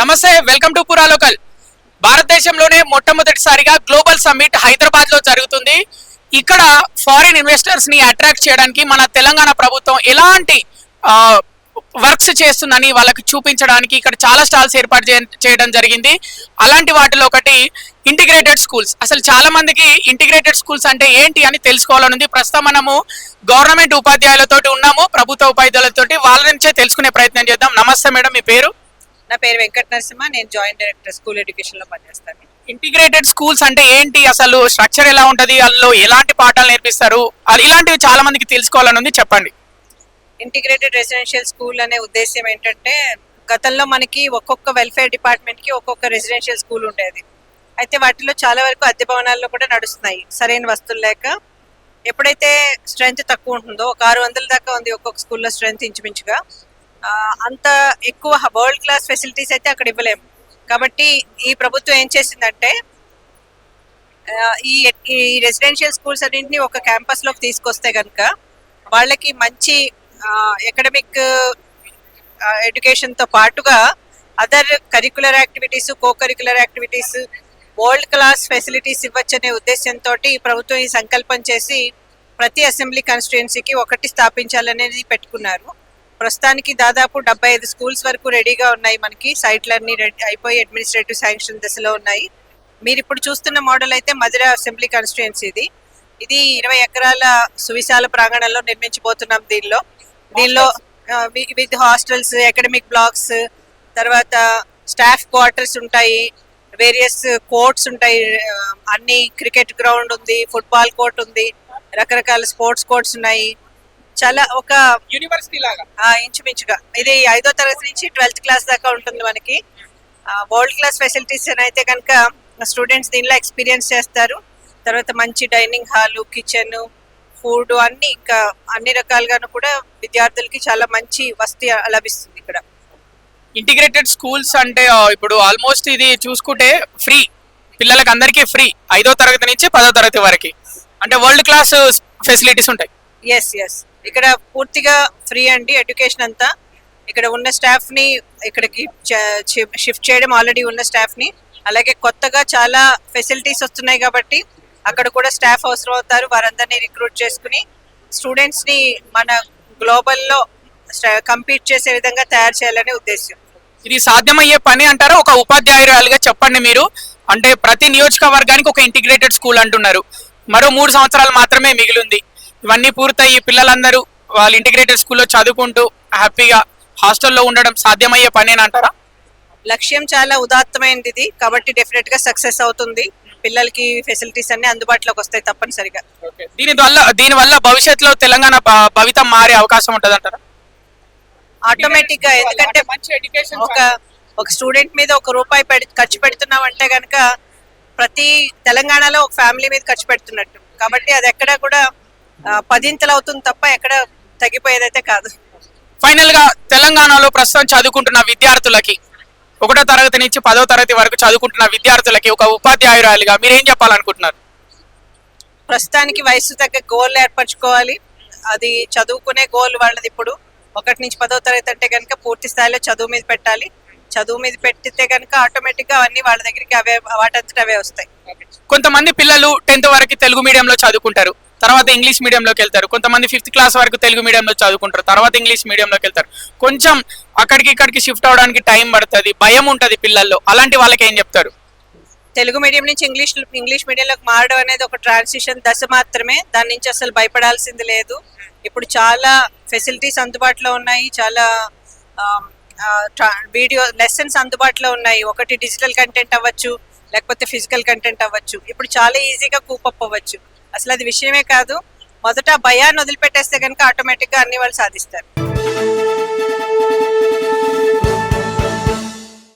నమస్తే welcome to పురా local. భారతదేశంలోనే మొట్టమొదటిసారిగా గ్లోబల్ సమ్మిట్ హైదరాబాద్లో జరుగుతుంది. ఇక్కడ ఫారిన్ ఇన్వెస్టర్స్ని అట్రాక్ట్ చేయడానికి మన తెలంగాణ ప్రభుత్వం ఎలాంటి వర్క్స్ చేస్తుందని వాళ్ళకి చూపించడానికి ఇక్కడ చాలా స్టాల్స్ ఏర్పాటు చేయడం జరిగింది. అలాంటి వాటిలో ఒకటి ఇంటిగ్రేటెడ్ స్కూల్స్ అసలు చాలా మందికి ఇంటిగ్రేటెడ్ స్కూల్స్ అంటే ఏంటి అని తెలుసుకోవాలని ఉంది ప్రస్తుతం మనము గవర్నమెంట్ ఉపాధ్యాయులతోటి ఉన్నాము ప్రభుత్వ ఉపాధ్యాయులతోటి వాళ్ళ నుంచే తెలుసుకునే ప్రయత్నం చేద్దాం. నమస్తే మేడం మీ పేరు? నా పేరు వెంకట నరసింహ నేను జాయింట్ డైరెక్టర్ స్కూల్ ఎడ్యుకేషన్లో పనిచేస్తాను. ఇంటిగ్రేటెడ్ స్కూల్స్ అంటే ఏంటి? అసలు స్ట్రక్చర్ ఎలా ఉంటది? అందులో ఎలాంటి పాఠాలు నేర్పిస్తారు? అది ఇలాంటివి చాలా మందికి తెలుసుకోవాలని ఉంది. చెప్పండి. ఇంటిగ్రేటెడ్ రెసిడెన్షియల్ స్కూల్ అనే ఉద్దేశం ఏంటంటే గతంలో మనకి ఒక్కొక్క వెల్ఫేర్ డిపార్ట్మెంట్కి ఒక్కొక్క రెసిడెన్షియల్ స్కూల్ ఉండేది. అయితే వాటిలో చాలా వరకు అద్దె భవనాల్లో కూడా నడుస్తున్నాయి. సరైన వస్తువులు లేక ఎప్పుడైతే స్ట్రెంగ్త్ తక్కువ ఉంటుందో ఒక ఆరు వందల దాకా ఉంది ఒక్కొక్క స్కూల్లో స్ట్రెంగ్త్ ఇంచుమించుగా. అంత ఎక్కువ వరల్డ్ క్లాస్ ఫెసిలిటీస్ అయితే అక్కడ ఇవ్వలేము కాబట్టి ఈ ప్రభుత్వం ఏం చేసిందంటే ఈ ఈ రెసిడెన్షియల్ స్కూల్స్ అన్నింటినీ ఒక క్యాంపస్లోకి తీసుకొస్తే కనుక వాళ్ళకి మంచి ఎకడమిక్ ఎడ్యుకేషన్తో పాటుగా other curricular activities co curricular activities world class facilities ఇవ్వచ్చనే ఉద్దేశంతో ప్రభుత్వం ఈ సంకల్పం చేసి ప్రతి అసెంబ్లీ కాన్స్టిట్యుయెన్సీకి ఒకటి స్థాపించాలనేది పెట్టుకున్నారు. ప్రస్తుతానికి దాదాపు డెబ్బై ఐదు స్కూల్స్ వరకు రెడీగా ఉన్నాయి మనకి. సైట్లన్నీ రెడీ అయిపోయి అడ్మినిస్ట్రేటివ్ శాంక్షన్ దశలో ఉన్నాయి. మీరు ఇప్పుడు చూస్తున్న మోడల్ అయితే మధుర అసెంబ్లీ కాన్స్టిట్యుయెన్సీ ఇది. ఇది ఇరవై ఎకరాల సువిశాల ప్రాంగణంలో నిర్మించబోతున్నాం దీనిలో. దీనిలో విత్ హాస్టల్స్ అకాడమిక్ బ్లాక్స్ తర్వాత స్టాఫ్ క్వార్టర్స్ ఉంటాయి. వేరియస్ కోర్ట్స్ ఉంటాయి. అన్ని క్రికెట్ గ్రౌండ్ ఉంది ఫుట్బాల్ కోర్ట్ ఉంది. రకరకాల స్పోర్ట్స్ కోర్ట్స్ ఉన్నాయి. చాలా ఒక యూనివర్సిటీ లాగా? ఇంచుమించుగా. ఇది ఐదో తరగతి నుంచి ట్వెల్త్ క్లాస్ దాకా ఉంటుంది మనకి. వరల్డ్ క్లాస్ ఫెసిలిటీస్ అయితే కనుక స్టూడెంట్స్ దీనిలో ఎక్స్పీరియన్స్ చేస్తారు. తర్వాత మంచి డైనింగ్ హాల్ కిచెన్ ఫుడ్ అన్ని ఇంకా అన్ని రకాలుగాను కూడా విద్యార్థులకి చాలా మంచి వసతి లభిస్తుంది ఇక్కడ. ఇంటిగ్రేటెడ్ స్కూల్స్ అంటే ఇప్పుడు ఆల్మోస్ట్ ఇది చూసుకుంటే ఫ్రీ పిల్లలకి అందరికీ ఫ్రీ ఐదో తరగతి నుంచి పదో తరగతి వరకు. అంటే వరల్డ్ క్లాస్ ఫెసిలిటీస్ ఉంటాయి. ఎస్ ఎస్ ఇక్కడ పూర్తిగా ఫ్రీ అండి ఎడ్యుకేషన్ అంతా. ఇక్కడ ఉన్న స్టాఫ్ని ఇక్కడికి షిఫ్ట్ చేయడం ఆల్రెడీ ఉన్న స్టాఫ్ని. అలాగే కొత్తగా చాలా ఫెసిలిటీస్ వస్తున్నాయి కాబట్టి అక్కడ కూడా స్టాఫ్ అవసరం అవుతారు. వారందరినీ రిక్రూట్ చేసుకుని స్టూడెంట్స్ని మన గ్లోబల్లో కంపీట్ చేసే విధంగా తయారు చేయాలనే ఉద్దేశం ఇది సాధ్యమయ్యే పని అంటారా? ఒక ఉపాధ్యాయురాలుగా చెప్పండి మీరు. అంటే ప్రతి నియోజకవర్గానికి ఒక ఇంటిగ్రేటెడ్ స్కూల్ అంటున్నారు. మరో మూడు సంవత్సరాలు మాత్రమే మిగిలింది. ఇవన్నీ పూర్తయి పిల్లలందరూ వాళ్ళు ఇంటిగ్రేటెడ్ స్కూల్లో చదువుకుంటూ హ్యాపీగా హాస్టల్లో ఉండడం సాధ్యమయ్యే పనేనంటారా లక్ష్యం చాలా ఉదాత్తమైనది ఇది. కాబట్టి డెఫినెట్గా సక్సెస్ అవుతుంది. పిల్లలకి ఫెసిలిటీస్ అన్ని అందుబాటులోకి వస్తాయి తప్పనిసరిగా. దీని వల్ల దీని వల్ల భవిష్యత్తులో తెలంగాణ భవితం మారే అవకాశం ఉంటుంది అంటారా? ఆటోమేటిక్గా ఎందుకంటే మంచి ఎడ్యుకేషన్ ఒక ఒక స్టూడెంట్ మీద ఒక రూపాయి పెడి- ఖర్చు పెడుతున్నాం అంటే కనుక ప్రతి తెలంగాణలో ఒక ఫ్యామిలీ మీద ఖర్చు పెడుతున్నట్టు. కాబట్టి అది ఎక్కడ కూడా పదింతలు అవుతుంది తప్ప ఎక్కడ తగ్గిపోయేదైతే కాదు. ఫైనల్గా తెలంగాణలో ప్రస్తుతం చదువుకుంటున్న విద్యార్థులకి ఒకటో తరగతి నుంచి పదో తరగతి వరకు చదువుకుంటున్న విద్యార్థులకి ఒక ఉపాధ్యాయురాలుగా మీరు ఏం చెప్పాలనుకుంటున్నారు? ప్రస్తుతానికి వయసు తగ్గ గోల్ ఏర్పరచుకోవాలి. అది చదువుకునే గోల్ వాళ్ళది ఇప్పుడు. ఒకటి నుంచి పదో తరగతి అంటే కనుక పూర్తి స్థాయిలో చదువు మీద పెట్టాలి. చదువు మీద పెట్టితే కనుక ఆటోమేటిక్గా అవన్నీ వాళ్ళ దగ్గరికి అవే వాటంతట అవే వస్తాయి. కొంతమంది పిల్లలు టెన్త్ వరకు తెలుగు మీడియంలో చదువుకుంటారు. తర్వాత ఇంగ్లీష్ మీడియంలోకి వెళ్తారు. కొంతమంది ఫిఫ్త్ క్లాస్ వరకు తెలుగు మీడియంలో చదువుకుంటారు. తర్వాత ఇంగ్లీష్ మీడియంలోకి వెళ్తారు. కొంచెం అక్కడికి ఇక్కడికి షిఫ్ట్ అవడానికి టైం పడుతుంది భయం ఉంటుంది పిల్లల్లో. అలాంటి వాళ్ళకి ఏం చెప్తారు? తెలుగు మీడియం నుంచి ఇంగ్లీష్ ఇంగ్లీష్ మీడియంలోకి మారడం అనేది ఒక ట్రాన్సిషన్ దశ మాత్రమే. దాని నుంచి అసలు భయపడాల్సింది లేదు. ఇప్పుడు చాలా ఫెసిలిటీస్ అందుబాటులో ఉన్నాయి. చాలా వీడియో లెసన్స్ అందుబాటులో ఉన్నాయి. ఒకటి డిజిటల్ కంటెంట్ అవ్వచ్చు లేకపోతే ఫిజికల్ కంటెంట్ అవ్వచ్చు. ఇప్పుడు చాలా ఈజీగా కూపప్ అవ్వచ్చు. అసలు అది విషయమే కాదు. మొదట భయాన్ని వదిలిపెట్టేస్తే కనుక ఆటోమేటిక్గా అన్ని వాళ్ళు సాధిస్తారు.